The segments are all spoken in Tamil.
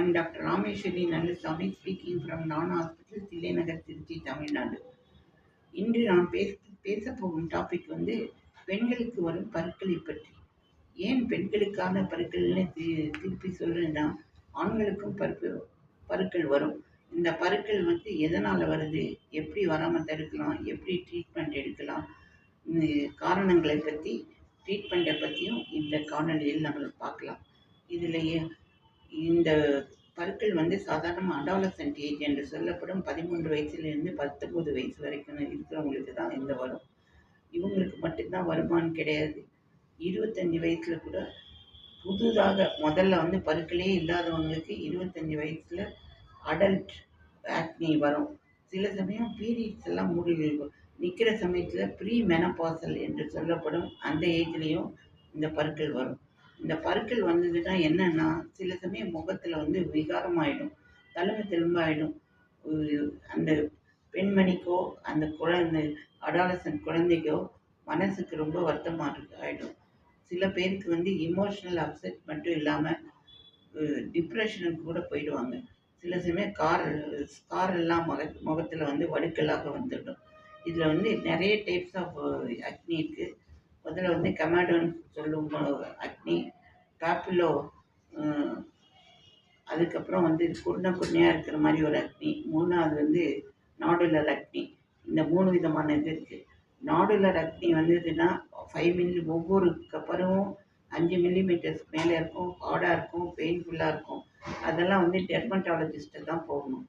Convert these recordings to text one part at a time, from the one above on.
am Dr. Rameshwari Nandasamy speaking from நான் ஹாஸ்பிட்டல் தில்லைநகர் திருச்சி தமிழ்நாடு இன்று நான் பேச பேச போகும் டாபிக் வந்து பெண்களுக்கு வரும் பருக்களை பற்றி. ஏன் பெண்களுக்கான பருக்கள்னு தி திருப்பி சொல்கிறேன்னா ஆண்களுக்கும் பருக்கு பருக்கள் வரும். இந்த பருக்கள் வந்து எதனால் வருது? எப்படி வராமல் தடுக்கலாம்? எப்படி ட்ரீட்மெண்ட் எடுக்கலாம்? இந்த காரணங்களை பற்றி ட்ரீட்மெண்ட்டை பற்றியும் இந்த காணொலியில் நம்ம பார்க்கலாம். இதில் இந்த பருக்கள் வந்து சாதாரண அடாலசன்ட் ஏஜ் என்று சொல்லப்படும் பதிமூன்று வயசுலேருந்து பத்தொம்பது வயசு வரைக்கும் இருக்கிறவங்களுக்கு தான் இந்த வரும். இவங்களுக்கு மட்டும்தான் வருமானம் கிடையாது. இருபத்தஞ்சி வயசில் கூட புதுதாக முதல்ல வந்து பருக்களே இல்லாதவங்களுக்கு இருபத்தஞ்சி வயசில் அடல்ட் ஆக்னி வரும். சில சமயம் பீரியட்ஸ் எல்லாம் மூடி நிற்கிற சமயத்தில் ப்ரீ மெனபாசல் என்று சொல்லப்படும் அந்த ஏஜ்லேயும் இந்த பருக்கள் வரும். இந்த பருக்கள் வந்ததுன்னா என்னன்னா சில சமயம் முகத்தில் வந்து விகாரமாகிடும் தழுமை திரும்ப ஆகிடும் அந்த பெண்மணிக்கோ அந்த குழந்தை அடாலசன் குழந்தைக்கோ மனசுக்கு ரொம்ப வருத்தமாக இருக்கு ஆகிடும் சில பேருக்கு வந்து இமோஷ்னல் அப்செட் மட்டும் இல்லாமல் டிப்ரெஷனுக்கு கூட போயிடுவாங்க. சில சமயம் கார் ஸ்கார் எல்லாம் முக முகத்தில் வந்து வடுக்கலாக வந்துடும். இதில் வந்து நிறைய டைப்ஸ் ஆஃப் அக்னி இருக்குது முதல்ல வந்து கமாடோன் சொல்லும் அக்னி. டாப்பிலோ அதுக்கப்புறம் வந்து குருணை குருணையாக இருக்கிற மாதிரி ஒரு அக்னி. மூணாவது வந்து நாடுலர் அக்னி. இந்த மூணு விதமான இது இருக்குது நாடுலர் அக்னி வந்ததுன்னா ஃபைவ் மில்லி ஒவ்வொரு கப்பரும் அஞ்சு மில்லிமீட்டர்ஸ்க்கு மேலே இருக்கும் ஹார்டாக இருக்கும் பெயின்ஃபுல்லாக இருக்கும். அதெல்லாம் வந்து டெர்மட்டாலஜிஸ்ட்டை தான் போகணும்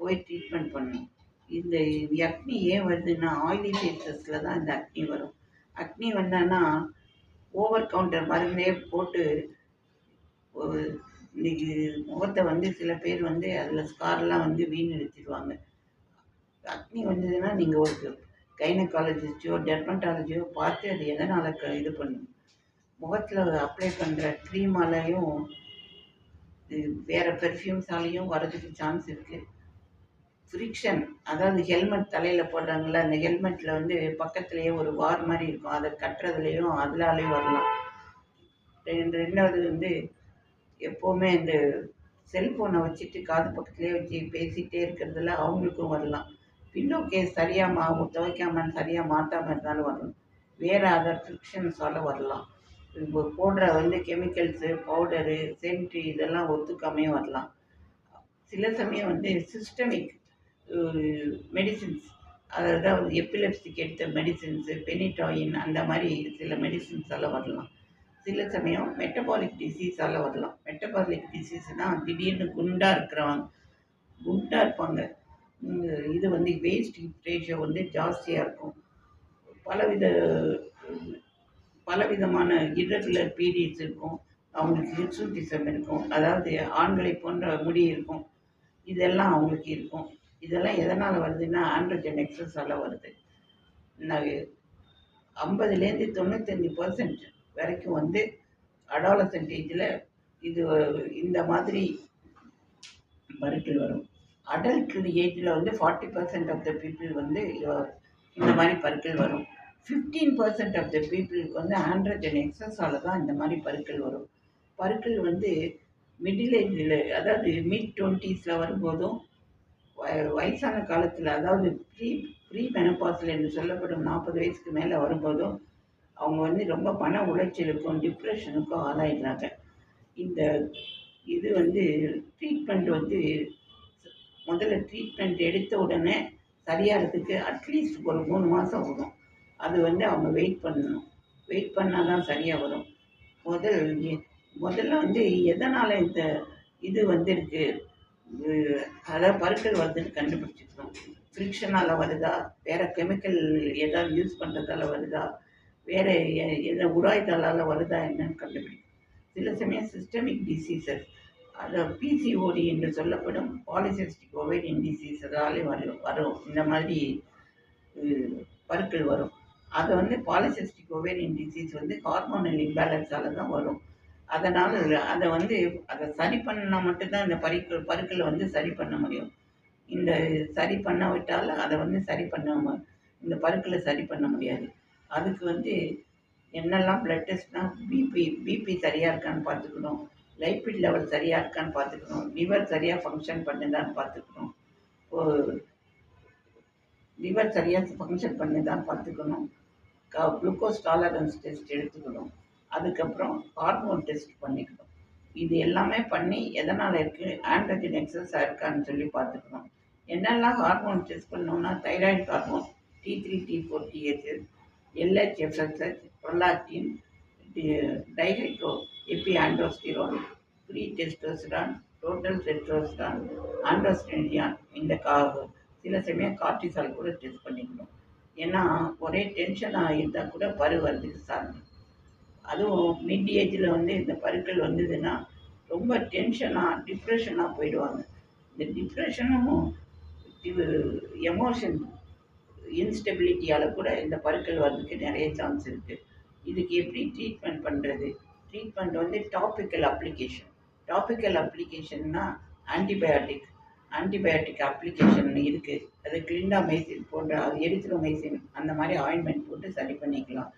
போய் ட்ரீட்மெண்ட் பண்ணணும். இந்த அக்னி ஏன் வருதுன்னா ஆயிலி ஃபேஸஸில் தான் இந்த அக்னி வரும். அக்னி வந்தான்னா ஓவர் கவுண்டர் மருந்தே போட்டு இன்னைக்கு முகத்தை வந்து சில பேர் வந்து அதில் ஸ்கார்லாம் வந்து வீணடிச்சிடுவாங்க அக்னி வந்ததுன்னா நீங்கள் ஒரு கைனகாலஜிஸ்டோ டெர்மட்டாலஜியோ பார்த்து அது எதனால் க இது பண்ணும்? முகத்தில் அப்ளை பண்ணுற க்ரீமாலையும் வேறு பெர்ஃப்யூம்ஸாலேயும் வரதுக்கு சான்ஸ் இருக்குது ஃப்ரிக்ஷன் அதாவது ஹெல்மெட் தலையில் போடுறாங்கள அந்த ஹெல்மெட்டில் வந்து பக்கத்துலேயே ஒரு வார் மாதிரி இருக்கும். அதை கட்டுறதுலேயும் அதனாலேயும் வரலாம். ரெண்டாவது வந்து எப்போவுமே இந்த செல்ஃபோனை வச்சுட்டு காது பக்கத்துலேயே வச்சு பேசிகிட்டே இருக்கிறதுல அவங்களுக்கும் வரலாம். பில்லோ கேஸ் சரியாக மா துவைக்காமல் சரியாக மாற்றாமல் இருந்தாலும் வரலாம். வேறு அதர் ஃப்ரிக்ஷன்ஸால் வரலாம். இப்போ போடுற வந்து கெமிக்கல்ஸு பவுடரு சென்ட்ரி இதெல்லாம் ஒத்துக்காமே வரலாம். சில சமயம் வந்து சிஸ்டமிக் மெடிசின்ஸ் அதாவது எப்பிலெப்சிக்கு எடுத்த மெடிசின்ஸு பெனிடாயின் அந்த மாதிரி சில மெடிசின்ஸால் வரலாம். சில சமயம் மெட்டபாலிக் டிசீஸால் வரலாம். மெட்டபாலிக் டிசீஸ்னால் திடீர்னு குண்டாக இருக்கிறவங்க குண்டாக இருப்பாங்க. இது வந்து வேஸ்ட் ரேஷியோ வந்து ஜாஸ்தியாக இருக்கும். பலவித பலவிதமான இரகுலர் பீரியட்ஸ் இருக்கும். அவங்களுக்கு ஹிட்ஸூட்டிசம் இருக்கும். அதாவது ஆண்களை போன்ற முடி இருக்கும். இதெல்லாம் அவங்களுக்கு இருக்கும். இதெல்லாம் எதனால் வருதுன்னா ஆண்ட்ரஜன் எக்ஸஸால் வருது. ஐம்பதுலேருந்து தொண்ணூத்தஞ்சு பர்சன்ட் வரைக்கும் வந்து அடாலசன்டேஜில் இது இந்த மாதிரி பருக்கள் வரும். அடல்ட் ஏஜில் வந்து forty percent of the people வந்து இந்த மாதிரி பருக்கள் வரும். ஃபிஃப்டீன் பர்சன்ட் ஆஃப் த பீப்புளுக்கு வந்து ஆண்ட்ரஜன் எக்ஸஸால் தான் இந்த மாதிரி பருக்கள் வரும். பருக்கள் வந்து மிடில் ஏஜில் அதாவது மிட் டுவெண்ட்டீஸில் வரும்போதும் வயசான காலத்தில் அதாவது ப்ரீ ப்ரீ மெனப்பாஸில் என்று சொல்லப்படும் நாற்பது வயசுக்கு மேலே வரும்போதும் அவங்க வந்து ரொம்ப மன உளைச்சலுக்கும் டிப்ரெஷனுக்கும் ஆளாயிடுறாங்க. இந்த இது வந்து ட்ரீட்மெண்ட் வந்து முதல்ல ட்ரீட்மெண்ட் எடுத்த உடனே சரியாகிறதுக்கு அட்லீஸ்ட் ஒரு மூணு மாதம் வரும் அது வந்து அவங்க வெயிட் பண்ணணும். வெயிட் பண்ணால் தான் சரியாக வரும். முதல் முதல்ல வந்து எதனால் இந்த இது வந்திருக்கு? அதாவது பருக்கள் வருதுன்னு கண்டுபிடிச்சிக்கணும். ஃப்ரிக்ஷனால் வருதா? வேறு கெமிக்கல் ஏதாவது யூஸ் பண்ணுறதால வருதா? வேறு என்ன உராய்தலால் வருதா என்னன்னு கண்டுபிடிக்கும். சில சமயம் சிஸ்டமிக் டிசீசஸ் அது பிசிஓடி என்று சொல்லப்படும் பாலிசிஸ்டிக் ஓவேரியன் டிசீஸ் அதாலே வரும் வரும். இந்த மாதிரி பருக்கள் வரும். அதை வந்து பாலிசிஸ்டிக் ஓவேரியன் டிசீஸ் வந்து ஹார்மோனல் இம்பேலன்ஸால் தான் வரும். அதனால் அதை வந்து அதை சரி பண்ணால் மட்டும்தான் இந்த பருக்கள் பருக்களை வந்து சரி பண்ண முடியும். இந்த சரி பண்ண விட்டால் அதை வந்து சரி பண்ண இந்த பருக்களை சரி பண்ண முடியாது. அதுக்கு வந்து என்னெல்லாம் ப்ளட் டெஸ்ட்னால் பிபி பிபி சரியாக இருக்கான்னு பார்த்துக்கணும். லைப்பிட் லெவல் சரியாக இருக்கான்னு பார்த்துக்கணும். லிவர் சரியாக ஃபங்க்ஷன் பண்ணுதான்னு பார்த்துக்கணும். லிவர் சரியாக ஃபங்க்ஷன் பண்ணுதான்னு பார்த்துக்கணும். க குளுக்கோஸ் டாலரன்ஸ் டெஸ்ட் எடுத்துக்கணும். அதுக்கப்புறம் ஹார்மோன் டெஸ்ட் பண்ணிக்கணும். இது எல்லாமே பண்ணி எதனால் இருக்குது ஆண்ட்ரஜன் எக்ஸஸாக இருக்கான்னு சொல்லி பார்த்துக்கணும். என்னெல்லாம் ஹார்மோன் டெஸ்ட் பண்ணோம்னா thyroid hormone T three T four DHS LH FSH prolactin dihydroepiandrosterone free testosterone total testosterone androstenedione இந்த கா சில சமயம் கார்டிசால் கூட டெஸ்ட் பண்ணிக்கணும். ஏன்னா ஒரே டென்ஷனாக இருந்தால் கூட பரு வரதுக்கு சார்ந்து அதுவும் மிட் ஏஜில் வந்து இந்த பருக்கள் வந்ததுன்னா ரொம்ப டென்ஷனாக டிப்ரெஷனாக போயிடுவாங்க. இந்த டிப்ரெஷனும் இது எமோஷன் இன்ஸ்டெபிலிட்டியால் கூட இந்த பருக்கள் வர்றதுக்கு நிறைய சான்ஸ் இருக்குது இதுக்கு எப்படி ட்ரீட்மெண்ட் பண்ணுறது ட்ரீட்மெண்ட் வந்து டாப்பிக்கல் அப்ளிகேஷன் டாப்பிக்கல் அப்ளிகேஷன்னா ஆன்டிபயாட்டிக் ஆன்டிபயாட்டிக் அப்ளிகேஷன் இருக்குது அது கிளிண்டாமைசின் போன்ற எரித்ரோமைசின் அந்த மாதிரி ஆயின்மெண்ட் போட்டு சரி பண்ணிக்கலாம்.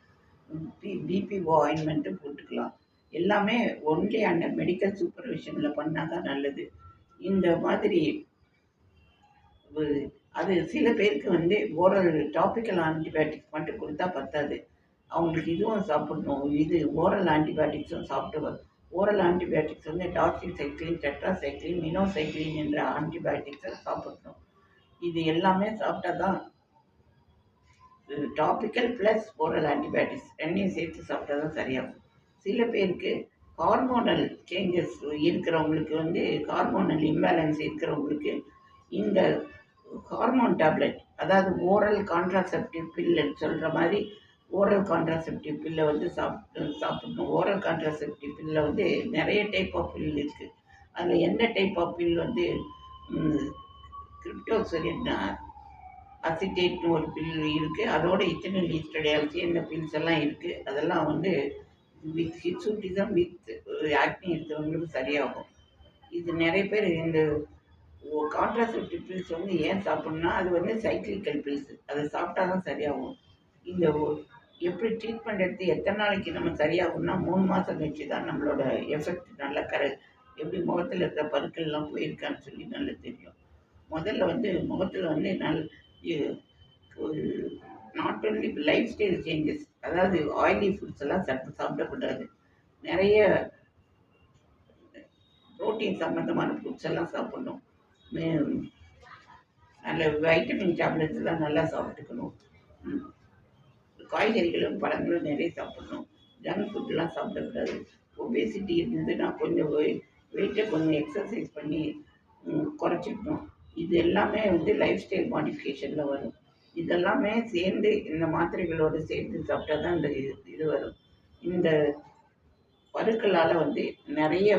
பி பிபிஓ ஆயின்மெண்ட்டும் போட்டுக்கலாம். எல்லாமே ஒன்லி அண்டர் மெடிக்கல் சூப்பர்விஷனில் பண்ணால் தான் நல்லது. இந்த மாதிரி அது சில பேருக்கு வந்து ஓரல் டாப்பிக்கல் ஆன்டிபயோட்டிக்ஸ் மட்டும் கொடுத்தா பத்தாது. அவங்களுக்கு இதுவும் சாப்பிடணும். இது ஓரல் ஆன்டிபயோட்டிக்ஸும் சாப்பிட்டு ஓரல் ஆன்டிபயோட்டிக்ஸ் வந்து டாக்ஸிசைக்ளின் டெட்ராசைக்ளின் மினோசைக்ளின் என்ற ஆன்டிபயோட்டிக்ஸை சாப்பிடணும். இது எல்லாமே சாப்பிட்டா தான் டாப்பிக்கல் ப்ளஸ் ஓரல் ஆன்டிபயோட்டிக்ஸ் ரெண்டையும் சேர்த்து சாப்பிட்டா தான் சரியாகும். சில பேருக்கு ஹார்மோனல் சேஞ்சஸ் இருக்கிறவங்களுக்கு வந்து ஹார்மோனல் இம்பேலன்ஸ் இருக்கிறவங்களுக்கு இந்த ஹார்மோன் டேப்லெட் அதாவது ஓரல் கான்ட்ராசெப்டிவ் பில்லுன்னு சொல்கிற மாதிரி ஓரல் கான்ட்ராசெப்டிவ் பில்லை வந்து சாப்பிட்டு சாப்பிடணும். ஓரல் கான்ட்ராசெப்டிவ் பில்லில் வந்து நிறைய டைப் ஆஃப் பில் இருக்குது அதில் எந்த டைப் ஆஃப் பில் வந்து கிரிப்டோசரின் அசிட்டேட்னு ஒரு பில் இருக்குது அதோட இத்தனை ஈஸ்டடியால்சி இந்த பில்ஸ் எல்லாம் இருக்குது அதெல்லாம் வந்து வித் ஹிட்ஸூட்டிசம் வித் ஆக்னி இருக்கிறவங்களுக்கு சரியாகும். இது நிறைய பேர் இந்த கான்ட்ராசெப்டிவ் பில்ஸ் வந்து ஏன் சாப்பிட்ணுன்னா அது வந்து சைக்கிளிக்கல் பில்ஸ் அதை சாப்பிட்டா தான் சரியாகும். இந்த எப்படி ட்ரீட்மெண்ட் எடுத்து எத்தனை நாளைக்கு நம்ம சரியாகும்னா மூணு மாதம் கழிச்சு தான் நம்மளோட எஃபெக்ட் நல்லா கர எப்படி முகத்தில் இருக்கிற பருக்கள்லாம் போயிருக்கான்னு சொல்லி நல்லா தெரியும். முதல்ல வந்து முகத்தில் வந்து நல் not only lifestyle changes அதாவது ஆயிலி ஃபுட்ஸ் எல்லாம் சட்டு சாப்பிடக்கூடாது. நிறைய ப்ரோட்டீன் சம்மந்தமான ஃபுட்ஸ் எல்லாம் சாப்பிடணும். நல்ல வைட்டமின் டேப்லெட்ஸ் எல்லாம் நல்லா சாப்பிட்டுக்கணும். காய்கறிகளும் பழங்களும் நிறைய சாப்பிடணும். ஜங்க் ஃபுட்லாம் சாப்பிடக்கூடாது. ஒபேசிட்டி இருந்ததுன்னா கொஞ்சம் வெயிட்டை கொஞ்சம் எக்ஸசைஸ் பண்ணி குறைச்சிக்கணும் இது எல்லாமே வந்து லைஃப் ஸ்டைல் மாடிஃபிகேஷனில் வரும். இதெல்லாமே சேர்ந்து இந்த மாத்திரைகளோடு சேர்த்து சாப்பிட்டா தான் இந்த இது வரும். இந்த பருக்களால் வந்து நிறைய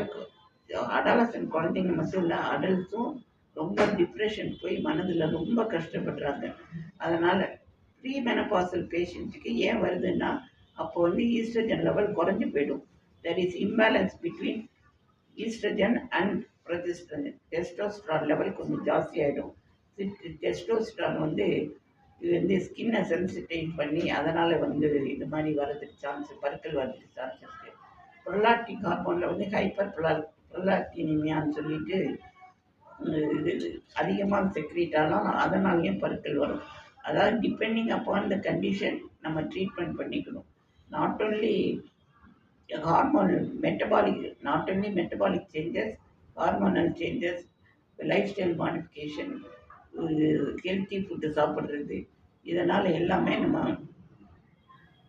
அடாலசன் குழந்தைங்க மட்டும் இல்லை அடல்ட்ஸும் ரொம்ப டிப்ரெஷன் போய் மனதில் ரொம்ப கஷ்டப்படுறாங்க. அதனால் ப்ரீ மெனபாசல் பேஷண்ட்டுக்கு ஏன் வருதுன்னா அப்போ வந்து ஈஸ்ட்ரஜன் லெவல் குறைஞ்சி போயிடும். There is imbalance between oestrogen and progesterone testosterone level கொஞ்சம் ஜாஸ்தி ஆகிடும் டெஸ்டோஸ்ட்ரான் வந்து இது வந்து ஸ்கின்னை சென்சிட்டைஸ் பண்ணி அதனால் வந்து இது மாதிரி வர்றதுக்கு சான்ஸ் பருக்கள் வர்றதுக்கு சான்ஸ் இருக்குது ப்ரொலாக்டிக் ஹார்மோனில் வந்து ஹைப்பர் ப்ரொலா ப்ரொலாக்டினிமியான்னு சொல்லிட்டு இது அதிகமாக செக்ரீட் ஆகலாம் அதனாலேயும் பருக்கள் வரும். அதாவது டிபெண்டிங் அப்பான் த கண்டிஷன் நம்ம ட்ரீட்மெண்ட் பண்ணிக்கணும். Not only hormonal metabolic not only metabolic changes hormonal changes lifestyle modification healthy food சாப்பிட்றது இதனால் எல்லாமே நம்ம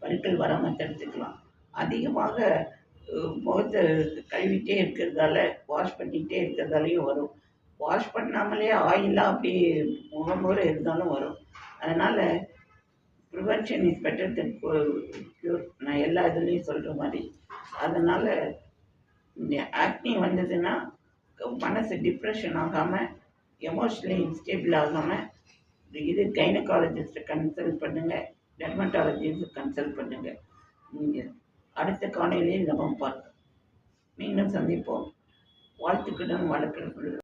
பருக்கள் வராமல் தடுத்துக்கலாம். அதிகமாக முகத்தை கழுவிட்டே இருக்கிறதால வாஷ் பண்ணிகிட்டே இருக்கிறதாலையும் வரும். வாஷ் பண்ணாமலே ஆயிலாக அப்படி முகமுறை இருந்தாலும் வரும். அதனால் prevention is better then cure நான் எல்லா இதுலேயும் சொல்கிற மாதிரி. அதனால் இந்த ஆக்னி வந்ததுன்னா மனசு டிப்ரெஷன் ஆகாமல் எமோஷ்னலி இன்ஸ்டேபிள் ஆகாமல் இது கைனகாலஜிஸ்ட்டை கன்சல்ட் பண்ணுங்கள் டெர்மட்டாலஜிஸ்ட் கன்சல்ட் பண்ணுங்கள் நீங்கள் அடுத்த காலையிலேயே நம்ம பார்ப்போம். மீண்டும் சந்திப்போம். வாழ்த்துக்களும் வழக்கங்களும்